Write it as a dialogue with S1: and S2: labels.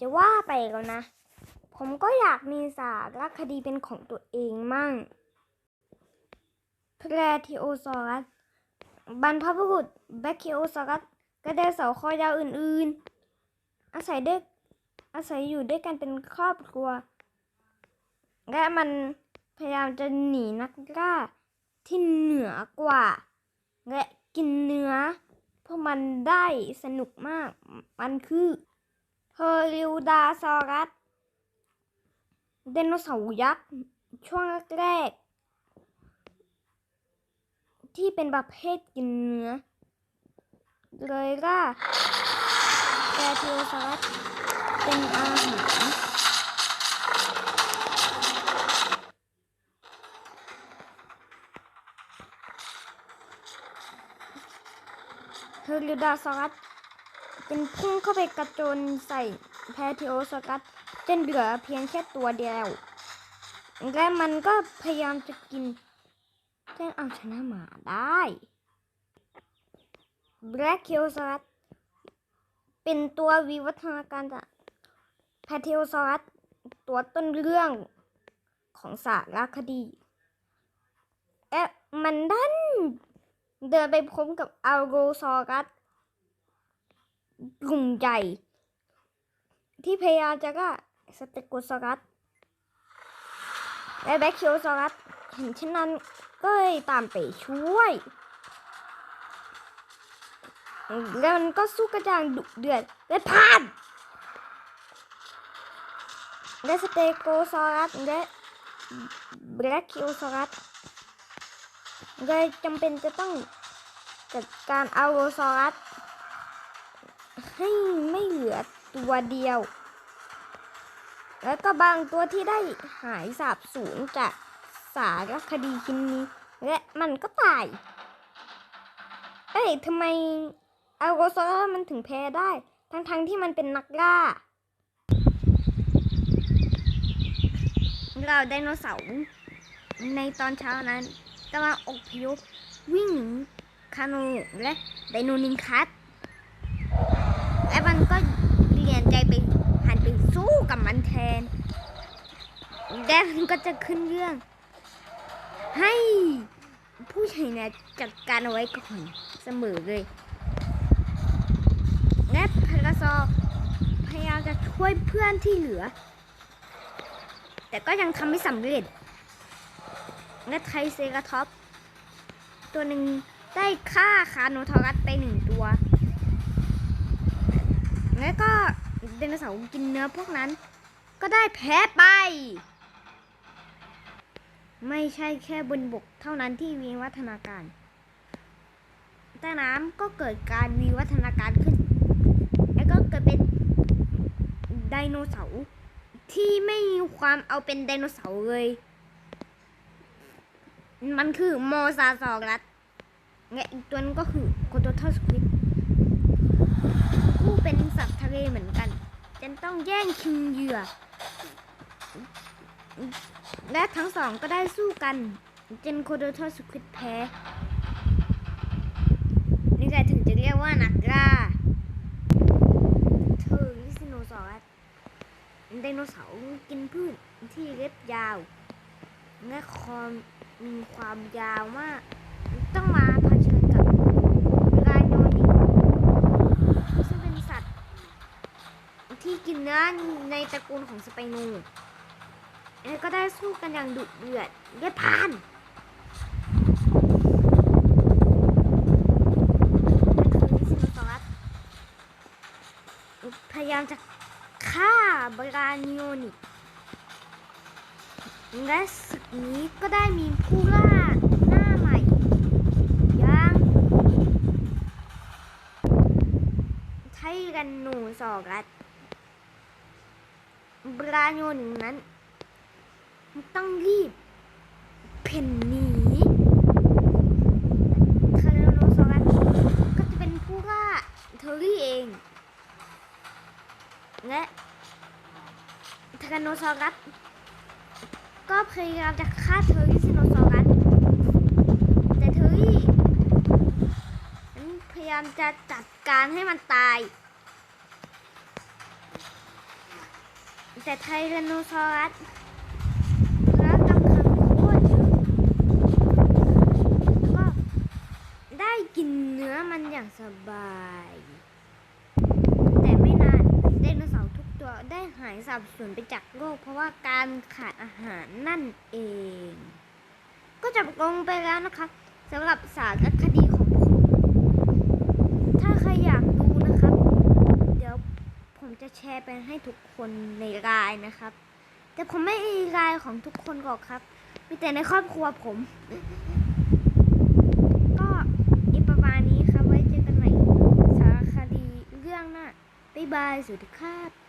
S1: จะว่าไปแล้วนะ ผมก็อยากมีสารคดีเป็นของตัวเองมั่งแพลทิโอซอรัส บรรพบุรุษแบคคิโอซอรัสกระไดเสาคอยาวอื่นๆ อาศัยด้วยอาศัยอยู่ด้วยกันเป็นครอบครัว และมันพยายามจะหนีนักล่าที่เหนือกว่า และกินเนื้อ เพวกมันได้สนุกมาก มันคือ เฮอริวดาซอรัสไดโนเสาร์ยักษ์ ช่วงแรกๆที่เป็นประเภทกินเนื้อเลยล่าแกทิโอซอรัสเป็นอาหารเฮอริวดาซอรัส เป็นพุ่งเข้าไปกระโจนใส่แพทิโอซอรัสจนเหลือเพียงแค่ตัวเดียว และมันก็พยายามจะกินจนเอาชนะหมาได้แบล็กคิโอซอรัสเป็นตัววิวัฒนาการจากแพทิโอซอรัสตัวต้นเรื่องของสารคดีแอะมันดันเดินไปพบกับอัลโรซอรัส กลุ่มใหญ่ ที่พยายามจะก็สเตโกซอรัสและแบคเคิโอซอรัสเห็นเช่นนั้นก็เลยตามไปช่วย แล้วมันก็สู้กระจางดุเดือดและพาดและสเตโกซอรัสและแบล็กคิโซอรัสเลยจำเป็นจะต้องจัดการอัลโรซอรัส ให้ไม่เหลือตัวเดียว แล้วก็บางตัวที่ได้หายสาบสูญจากสารคดีชิ้นนี้ และมันก็ตาย เอ้ยทำไมอัลโรซอรมันถึงแพ้ได้ ทั้งๆทที่มันเป็นนักล่าเราไดโนเสาร์ในตอนเช้านั้นกำลังอพยพวิ่งหนีคาโนและไดโนนิงคัส และมันก็เปลี่ยนใจไปหันไปสู้กับมันแทนแดนก็จะขึ้นเรื่อง ให้ผู้ใหญ่เนี่ยจัดการเอาไว้ก่อนเสมอเลยและพาราซอพยายามจะช่วยเพื่อนที่เหลือ แต่ก็ยังทำไม่สำเร็จและไทเซราท็อป ตัวหนึ่งได้ฆ่าคาโนทอรัสไปหนึ่งตัว แล้วก็ไดโนเสาร์กินเนื้อพวกนั้น ก็ได้แพ้ไป ไม่ใช่แค่บนบกเท่านั้นที่วิวัฒนาการ ใต้น้ำก็เกิดการวิวัฒนาการขึ้น แล้วก็เกิดเป็นไดโนเสาร์ที่ไม่มีความเอาเป็นไดโนเสาร์เลย มันคือโมซาซอรัสและอีกตัวนึงก็คือโคโตทัสควิดผู้เป็นสัตว์ทะเลเหมือนกัน จนต้องแย่งชิงเหยื่อ และทั้งสองก็ได้สู้กัน จนโคโดทัสควิดแพ้ นี่แหละถึงจะเรียกว่านักล่าเธอริซิโนซอรัสไดโนเสาร์กินพืชที่เล็บยาวและคอมมีความยาวมาก ต้องมาเผชิญกับไรโนนิกซึ่งเป็นสัตว์ ที่กิ นื้อในตระกูลของสไปนูแล้วก็ได้สู้กันอย่างดุเดือดเย็ดพานนั่นคือลิซิโนพยายามจะฆ่าบรานิโอนิกและศึกนี้ก็ได้มีผู้ล่าหน้าใหม่ย่างไทรันโนซอรัส บราโยนนั้นต้องรีบ เพ่นหนีไทรันโนซอรัสก็จะเป็นผู้ล่าเทอรี่เอง และไทรันโนซอรัสก็พยายามจะฆ่าเทอรี่ซิโนซอรัสแต่เทอรี่นั้นพยายามจะจัดการให้มันตาย แต่ไทแรนโนซอรัสแล้วกำลังโคตรเยอะแล้วก็ได้กินเนื้อมันอย่างสบาย แต่ไม่นานไดโนเสาร์ทุกตัวได้หายสาบสูญไปจากโลก เพราะว่าการขาดอาหารนั่นเอง ก็จบลงไปแล้วนะคะสำหรับสารคดีของผม ถ้าใครอยากดูนะครับ เดี๋ยวผมจะแช ร์ไปให้ทุกคนในรายนะครับ แต่ผมไม่มีรายของทุกคนหรอกครับ มีแต่ในครอบครัวผม ก็อีประมาณนี้ครับไว้เจอกันใหม่สารคดีเรื่องหน้าบ๊ายบายสวัสดีครับ